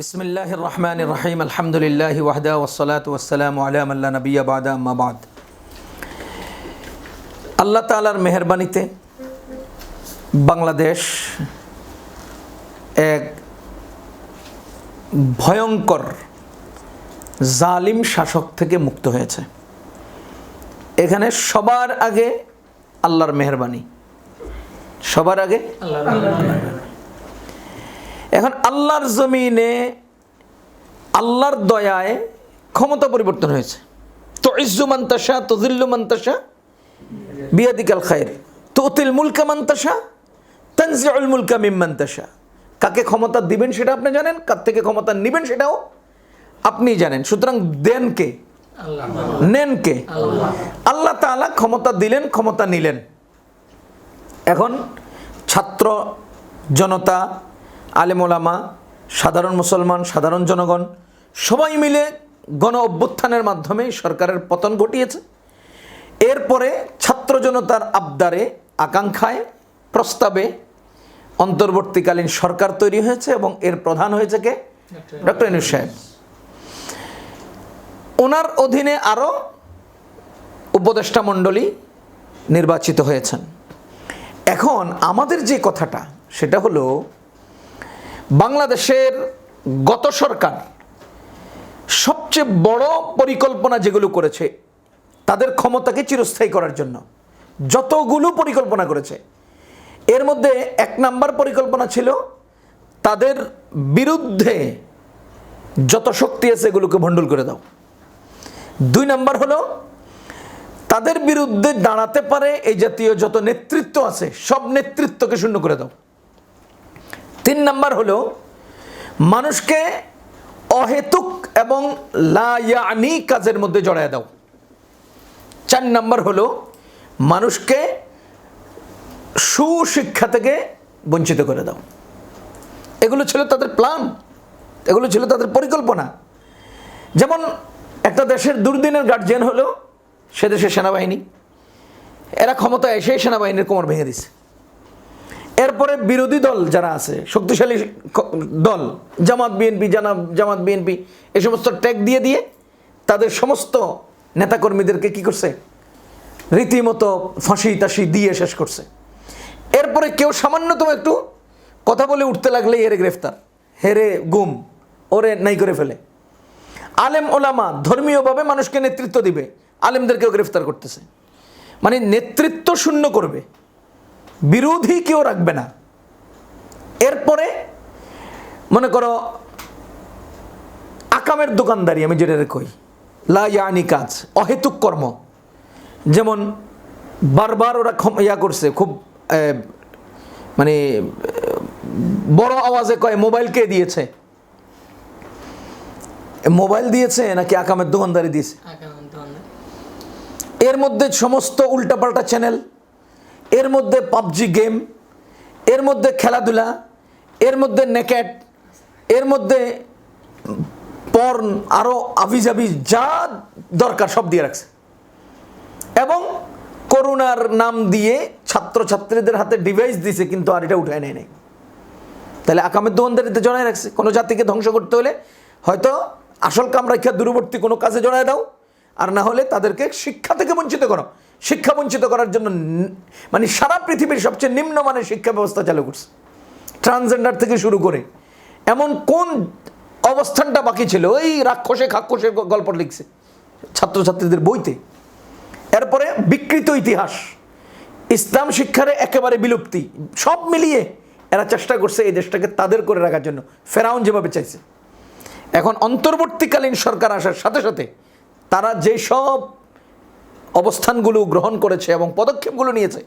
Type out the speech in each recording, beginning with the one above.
বিসমিল্লাহ রহমান রাহিম আলহামদুলিল্লাহ ওয়াহদা ওসলাত ওসালাম আলাম আল্লাহ নবিয়া বাদা মাবাদ আল্লাহ তালার মেহরবানিতে বাংলাদেশ এক ভয়ঙ্কর জালিম শাসক থেকে মুক্ত হয়েছে। এখানে সবার আগে আল্লাহর মেহরবানি। সবার আগে? আল্লাহ এখন আল্লাহর জমিনে আল্লাহর দয়ায় ক্ষমতা পরিবর্তন হয়েছে। তো ইজ্জু মান্তাসা তো দিল্লু মান্তাসা বিয়াদিকাল খায়ের তো অতিল মুলকা মান্তাসা তানজিউল মুলকা মিম মান্তাসা কাকে ক্ষমতা দিবেন সেটা আপনি জানেন, কার থেকে ক্ষমতা নেবেন সেটাও আপনি জানেন। সুতরাং দেন কে? নেন কে? আল্লাহ তাআলা ক্ষমতা দিলেন, ক্ষমতা নিলেন। এখন ছাত্র জনতা আলেমোলামা সাধারণ মুসলমান, সাধারণ জনগণ, সবাই মিলে গণ অভ্যুত্থানের মাধ্যমে সরকারের পতন ঘটিয়েছে। এরপরে ছাত্র জনতার আবদারে, আকাঙ্ক্ষায়, প্রস্তাবে অন্তর্বর্তীকালীন সরকার তৈরি হয়েছে এবং এর প্রধান হয়েছে কে? ডক্টর ইনুস সাহেব। ওনার অধীনে আরও উপদেষ্টা মণ্ডলী নির্বাচিত হয়েছেন। এখন আমাদের যে কথাটা, সেটা হলো বাংলাদেশের গত সরকার সবচেয়ে বড় পরিকল্পনা যেগুলো করেছে, তাদের ক্ষমতাকে চিরস্থায়ী করার জন্য যতগুলো পরিকল্পনা করেছে, এর মধ্যে এক নাম্বার পরিকল্পনা ছিল তাদের বিরুদ্ধে যত শক্তি আছে এগুলোকে ভণ্ডুল করে দাও। দুই নাম্বার হলো তাদের বিরুদ্ধে দাঁড়াতে পারে এই জাতীয় যত নেতৃত্ব আছে, সব নেতৃত্বকে শূন্য করে দাও। তিন নাম্বার হলো, মানুষকে অহেতুক এবং লায়ানি কাজের মধ্যে জড়ায় দাও। চার নাম্বার হলো, মানুষকে সুশিক্ষা থেকে বঞ্চিত করে দাও। এগুলো ছিল তাদের প্ল্যান, এগুলো ছিল তাদের পরিকল্পনা। যেমন একটা দেশের দুর্দিনের গার্জিয়ান হলো, সে দেশের সেনাবাহিনী। এরা ক্ষমতা এসে সেনাবাহিনীর কোমর ভেঙে দিছে এরপরে বিরোধী দল যারা আছে, শক্তিশালী দল, জামাত, বিএনপি জানা জামাত, বিএনপি এই সমস্ত ট্যাগ দিয়ে দিয়ে তাদের সমস্ত নেতাকর্মীদেরকে কি করছে? রীতিমতো ফাঁসি তাসি দিয়ে শেষ করছে। এরপরে কেউ সামান্যতম একটু কথা বলে উঠতে লাগলেই এরে গ্রেফতার, হেরে গুম, ওরে নাই করে ফেলে। আলেম ওলামা ধর্মীয়ভাবে মানুষকে নেতৃত্ব দিবে, আলেমদেরকেও গ্রেফতার করতেছে। মানে নেতৃত্ব শূন্য করবে। বিরোধী কেউ রাখবে না। এরপরে মনে করো আকামের দোকানদারি আমি যেটা কই লা ইয়ানি কাজ অহেতুক কর্ম। যেমন বারবার ওরা ইয়া করছে খুব মানে বড় আওয়াজে কয় মোবাইল কে দিয়েছে? মোবাইল দিয়েছে নাকি আকামের দোকানদারি দিয়েছে? এর মধ্যে সমস্ত উল্টাপাল্টা চ্যানেল এর মধ্যে পাবজি গেম, এর মধ্যে খেলাধুলা, এর মধ্যে নেকেট, এর মধ্যে পর্ন আরও আভিজাভি যা দরকার সব দিয়ে রাখছে। এবং করোনার নাম দিয়ে ছাত্রছাত্রীদের হাতে ডিভাইস দিছে, কিন্তু আর এটা উঠায় নেয় নাই। তাহলে আকামের দোকানদারিতে জড়ায় রাখছে। কোনো জাতিকে ধ্বংস করতে হলে হয়তো আসল কামরাক্ষা দূরবর্তী কোনো কাজে জড়ায় দাও, আর না হলে তাদেরকে শিক্ষা থেকে বঞ্চিত করো। শিক্ষা বঞ্চিত করার জন্য মানে সারা পৃথিবীর সবচেয়ে নিম্নমানের শিক্ষা ব্যবস্থা চালু করছে। ট্রান্সজেন্ডার থেকে শুরু করে এমন কোন অবস্থানটা বাকি ছিল? ওই রাক্ষসে খাক্ষসের গল্প লিখছে ছাত্রছাত্রীদের বইতে। এরপরে বিকৃত ইতিহাস। ইসলাম শিক্ষারে একেবারে বিলুপ্তি। সব মিলিয়ে এরা চেষ্টা করছে এই দেশটাকে তাদের করে রাখার জন্য। ফেরাউন যেভাবে চাইছে। এখন অন্তর্বর্তীকালীন সরকার আসার সাথে সাথে তারা যে সব অবস্থানগুলো গ্রহণ করেছে এবং পদক্ষেপগুলো নিয়েছে।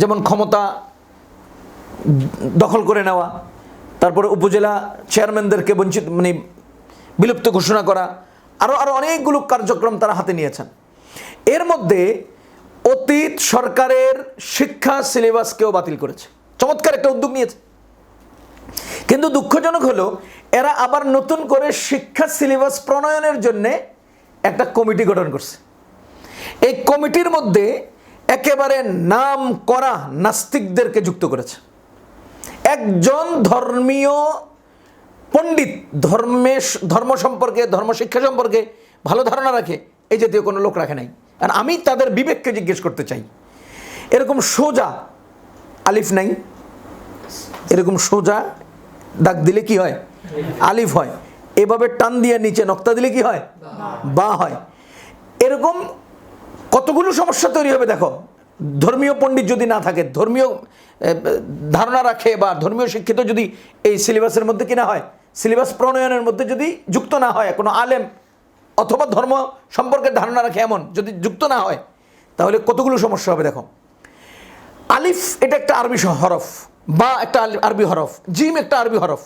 যেমন ক্ষমতা দখল করে নেওয়া, তারপরে উপজেলা চেয়ারম্যানদেরকে বঞ্চিত মানে বিলুপ্ত ঘোষণা করা আরও আরও অনেকগুলো কার্যক্রম তারা হাতে নিয়েছেন। এর মধ্যে অতীত সরকারের শিক্ষা সিলেবাসকেও বাতিল করেছে। চমৎকার একটা উদ্যোগ নিয়েছে। কিন্তু দুঃখজনক হলো, এরা আবার নতুন করে শিক্ষা সিলেবাস প্রণয়নের জন্যে একটা কমিটি গঠন করছে। এই কমিটির মধ্যে একেবারে নাম করা নাস্তিকদেরকে যুক্ত করেছে। একজন ধর্মীয় পণ্ডিত ধর্মের ধর্ম সম্পর্কে ধর্ম শিক্ষা সম্পর্কে ভালো ধারণা রাখে এই জাতীয় কোনো লোক রাখে নাই। আর আমি তাদের বিবেককে জিজ্ঞেস করতে চাই। এরকম সোজা আলিফ নাই। এরকম সোজা দাগ দিলে কি হয়? আলিফ হয়। এভাবে টান দিয়ে নিচে নক্তা দিলে কি হয়। বা হয়। এরকম কতগুলো সমস্যা তৈরি হবে দেখো? ধর্মীয় পণ্ডিত যদি না থাকে, ধর্মীয় ধারণা রাখে বা ধর্মীয় শিক্ষিত যদি এই সিলেবাসের মধ্যে কিনা হয়, সিলেবাস প্রণয়নের মধ্যে যদি যুক্ত না হয়, কোনো আলেম অথবা ধর্ম সম্পর্কে ধারণা রাখে এমন, যদি যুক্ত না হয়, তাহলে কতগুলো সমস্যা হবে দেখো? আলিফ এটা একটা আরবি হরফ, বা একটা আরবি হরফ, জিম একটা আরবি হরফ।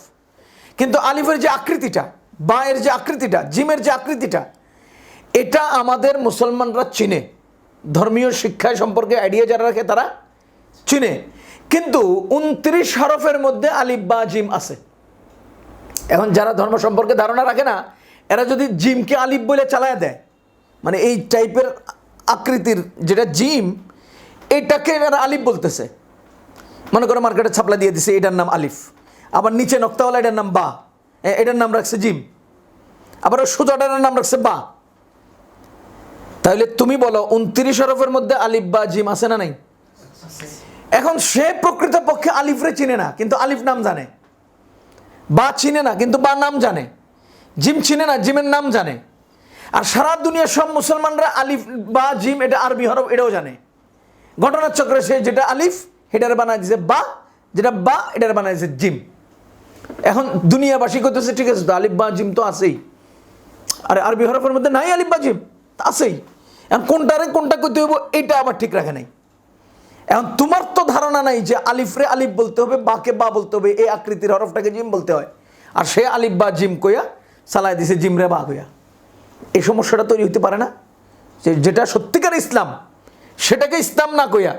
কিন্তু আলিফের যে আকৃতিটা, বা এর যে আকৃতিটা, জিমের যে আকৃতিটা, এটা আমাদের মুসলমানরা চিনে। ধর্মীয় শিক্ষা সম্পর্কে আইডিয়া যারা রাখে তারা চিনে। কিন্তু উনত্রিশ হরফের মধ্যে আলিফ বা জিম আছে। এখন যারা ধর্ম সম্পর্কে ধারণা রাখে না, এরা যদি জিমকে আলিফ বলে চালায় দেয় মানে এই টাইপের আকৃতির যেটা জিম, এটাকে এরা আলিফ বলতেছে। মনে করো মার্কেটে ছাপলা দিয়ে দিছে, এটার নাম আলিফ। আবার নিচে নক্তাওয়ালা, এটার নাম বা। এটার নাম রাখছে জিম। আবার সোজাটার নাম রাখছে বা। তাহলে তুমি বলো, উনত্রিশ হরফের মধ্যে আলিফ বা জিম আছে না নাই? এখন সে প্রকৃত পক্ষে আলিফরে চিনে না, কিন্তু আলিফ নাম জানে। বা চিনে না, কিন্তু বা নাম জানে। জিম চিনে না, জিমের নাম জানে। আর সারা দুনিয়ার সব মুসলমানরা আলিফ বা জিম, এটা আরবি হরফ, এটাও জানে। ঘটনার চক্রে সে যেটা আলিফ এটার বানায় দিছে বা, যেটা বা, এটার বানায় দিছে জিম। এখন দুনিয়াবাসী করতেছে ঠিক আছে, তো আলিফ বা জিম তো আছেই। আর আরবি হরফের মধ্যে নাই আলিফ বা জিম? আছেই। এখন কোনটারে কোনটা করতে হইব এটা আবার ঠিক রাখে নাই। এখন তোমার তো ধারণা নাই যে আলিফরে আলিফ বলতে হবে বাকে বা বলতে হবে, এই আকৃতির হরফটাকে জিম বলতে হয়। আর সে আলিফ বা জিম কইয়া চালায় দিছে জিমরে বা কইয়া। এই সমস্যাটা তৈরি হতে পারে না। যে যেটা সত্যিকার ইসলাম, সেটাকে ইসলাম না কইয়া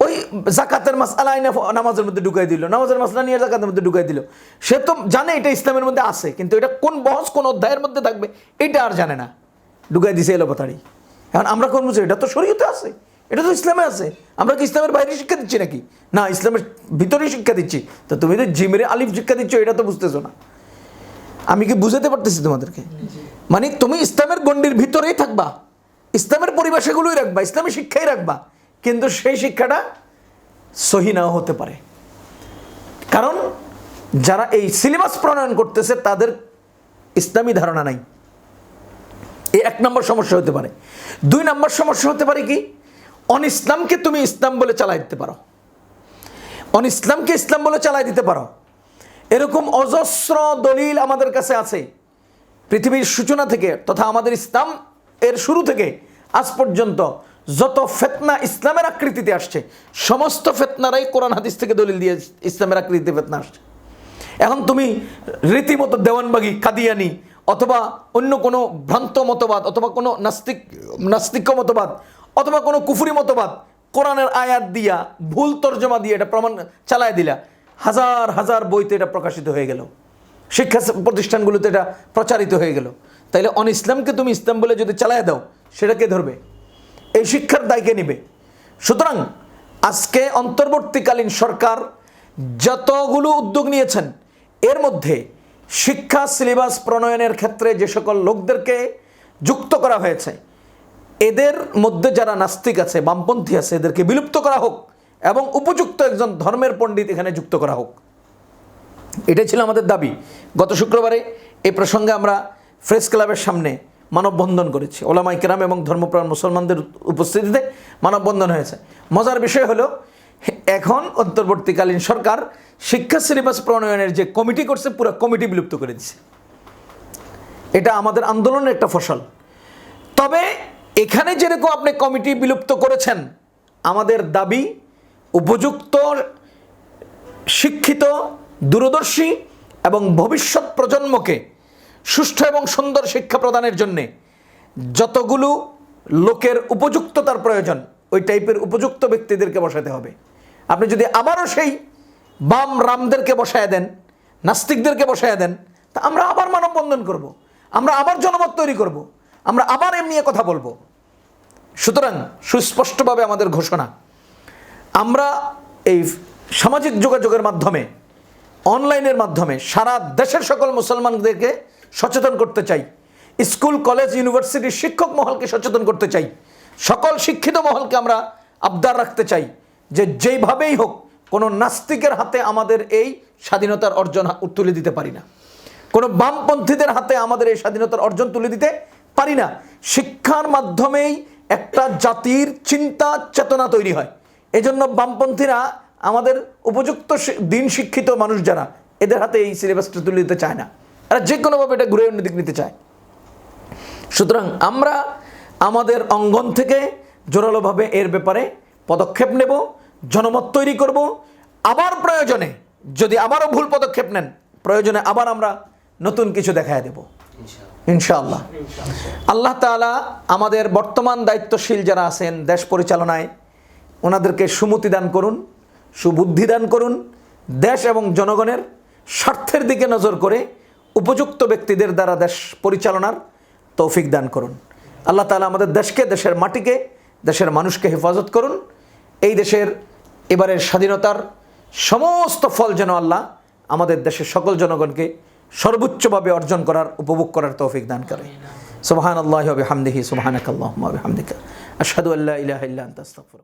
ওই জাকাতের মাসলা আইনা নামাজের মধ্যে ঢুকাই দিল, নামাজের মাসলা নিয়ে জাকাতের মধ্যে ঢুকাই দিল। সে তো জানে এটা ইসলামের মধ্যে আছে, কিন্তু এটা কোন বহস, কোন অধ্যায়ের মধ্যে থাকবে, এটা আর জানে না। ঢুকাই দিছে এলো পাতাড়ি এখন আমরা কোন বুঝি এটা তো শরীয়তে আছে, এটা তো ইসলামে আছে। আমরা কি ইসলামের বাইরে শিক্ষা দিচ্ছি নাকি? না, ইসলামের ভিতরেই শিক্ষা দিচ্ছি। তো তুমি তো জিমেরে আলিফ শিক্ষা দিচ্ছ, এটা তো বুঝতেছো না। আমি কি বুঝাতে পারতেছি তোমাদেরকে? মানে তুমি ইসলামের গণ্ডির ভিতরেই থাকবা, ইসলামের পরিবেশগুলোই রাখবা ইসলামী শিক্ষাই রাখবা, কিন্তু সেই শিক্ষাটা সহি নাও হতে পারে। কারণ যারা এই সিলেবাস প্রণয়ন করতেছে, তাদের ইসলামী ধারণা নাই। এক নম্বর সমস্যা হতে পারে। দুই নম্বর সমস্যা হতে পারে কি? অন ইসলামকে তুমি ইসলাম বলে চালাই দিতে পারো। অন ইসলামকে ইসলাম বলে চালাই দিতে পারো। এরকম অজস্র দলিল আমাদের কাছে আছে। পৃথিবীর সূচনা থেকে তথা আমাদের ইসলাম এর শুরু থেকে আজ পর্যন্ত যত ফেতনা ইসলামের আকৃতিতে আসছে, সমস্ত ফেতনারাই কোরআন হাদিস থেকে দলিল দিয়ে ইসলামের আকৃতিতে ফেতনা আসছে। এখন তুমি রীতিমতো দেওয়ানবাগি, কাদিয়ানি অথবা অন্য কোনো ভ্রান্ত মতবাদ, অথবা কোনো নাস্তিক, নাস্তিক্য মতবাদ, অথবা কোনো কুফুরি মতবাদ, কোরআনের আয়াত দিয়া, ভুল তর্জমা দিয়ে এটা প্রমাণ চালায় দিলা। হাজার হাজার বইতে এটা প্রকাশিত হয়ে গেল। শিক্ষা প্রতিষ্ঠানগুলোতে এটা প্রচারিত হয়ে গেল। তাইলে অন ইসলামকে তুমি ইসলাম বলে যদি চালায় দাও সেটাকে ধরবে? এই শিক্ষার দায়কে নিবে? সুতরাং আজকে অন্তর্বর্তীকালীন সরকার যতগুলো উদ্যোগ নিয়েছেন, এর মধ্যে শিক্ষা, সিলেবাস, প্রণয়নের ক্ষেত্রে যে সকল লোকদেরকে যুক্ত করা হয়েছে, এদের মধ্যে যারা নাস্তিক আছে, বামপন্থী আছে, এদেরকে বিলুপ্ত করা হোক এবং উপযুক্ত একজন ধর্মের পণ্ডিত এখানে যুক্ত করা হোক। এটাই ছিল আমাদের দাবি। গত শুক্রবারে এই প্রসঙ্গে আমরা ফ্রেস ক্লাবের সামনে মানববন্ধন করেছি। ওলামাই কেরাম এবং ধর্মপ্রাণ মুসলমানদের উপস্থিতিতে মানববন্ধন হয়েছে। মজার বিষয় হলো এখন অন্তর্বর্তীকালীন সরকার শিক্ষা সিলেবাস প্রণয়নের যে কমিটি করছে, পুরো কমিটি বিলুপ্ত করে দিছে। এটা আমাদের আন্দোলনের একটা ফসল। তবে এখানে যেরকম আপনি কমিটি বিলুপ্ত করেছেন, আমাদের দাবি উপযুক্ত, শিক্ষিত, দূরদর্শী এবং ভবিষ্যৎ প্রজন্মকে সুষ্ঠু এবং সুন্দর শিক্ষা প্রদানের জন্যে যতগুলো লোকের উপযুক্ততার প্রয়োজন, ওই টাইপের উপযুক্ত ব্যক্তিদেরকে বসাতে হবে। আপনি যদি আবারও সেই বাম রামদেরকে বসায় দেন, নাস্তিকদেরকে বসায় দেন, তা আমরা আবার মানববন্ধন করব। আমরা আবার জনমত তৈরি করব। আমরা আবার এম নিয়ে কথা বলব সুতরাং সুস্পষ্টভাবে আমাদের ঘোষণা, আমরা এই সামাজিক যোগাযোগের মাধ্যমে, অনলাইনের মাধ্যমে সারা দেশের সকল মুসলমানদেরকে সচেতন করতে চাই, স্কুল, কলেজ, ইউনিভার্সিটির শিক্ষক মহলকে সচেতন করতে চাই, সকল শিক্ষিত মহলকে আমরা আবদার রাখতে চাই যে যেইভাবেই হোক, কোনো নাস্তিকের হাতে আমাদের এই স্বাধীনতার অর্জন তুলে দিতে পারি না। কোনো বামপন্থীদের হাতে আমাদের এই স্বাধীনতার অর্জন তুলে দিতে পারি না। শিক্ষার মাধ্যমেই একটা জাতির চিন্তা, চেতনা তৈরি হয়। এজন্য বামপন্থীরা আমাদের উপযুক্ত দিন শিক্ষিত মানুষ যারা, এদের হাতে এই সিলেবাসটা তুলে দিতে চায় না। এরা যে কোনোভাবে এটা ঘুরে অন্য দিক নিতে চায়। সুতরাং আমরা আমাদের অঙ্গন থেকে জোরালোভাবে এর ব্যাপারে পদক্ষেপ নেব। জনমত তৈরি করব। আবার প্রয়োজনে যদি আবারও ভুল পদক্ষেপ নেন প্রয়োজনে আবার আমরা নতুন কিছু দেখায় দেব। ইনশাআল্লাহ। আল্লাহ তাআলা আমাদের বর্তমান দায়িত্বশীল যারা আছেন দেশ পরিচালনায় ওনাদেরকে সুমতি দান করুন সুবুদ্ধি দান করুন দেশ এবং জনগণের স্বার্থের দিকে নজর করে উপযুক্ত ব্যক্তিদের দ্বারা দেশ পরিচালনার তৌফিক দান করুন। আল্লাহ তাআলা আমাদের দেশকে দেশের মাটিকে দেশের মানুষকে হেফাজত করুন। এই দেশের এবারের স্বাধীনতার সমস্ত ফল যেন আল্লাহ আমাদের দেশের সকল জনগণকে সর্বোচ্চভাবে অর্জন করার, উপভোগ করার তৌফিক দান করে। সুবাহান আল্লাহ হামদিহি ওয়া বিহামদিকা। আশহাদু আল্লা ইলাহা ইল্লা আস্তাগফিরুক।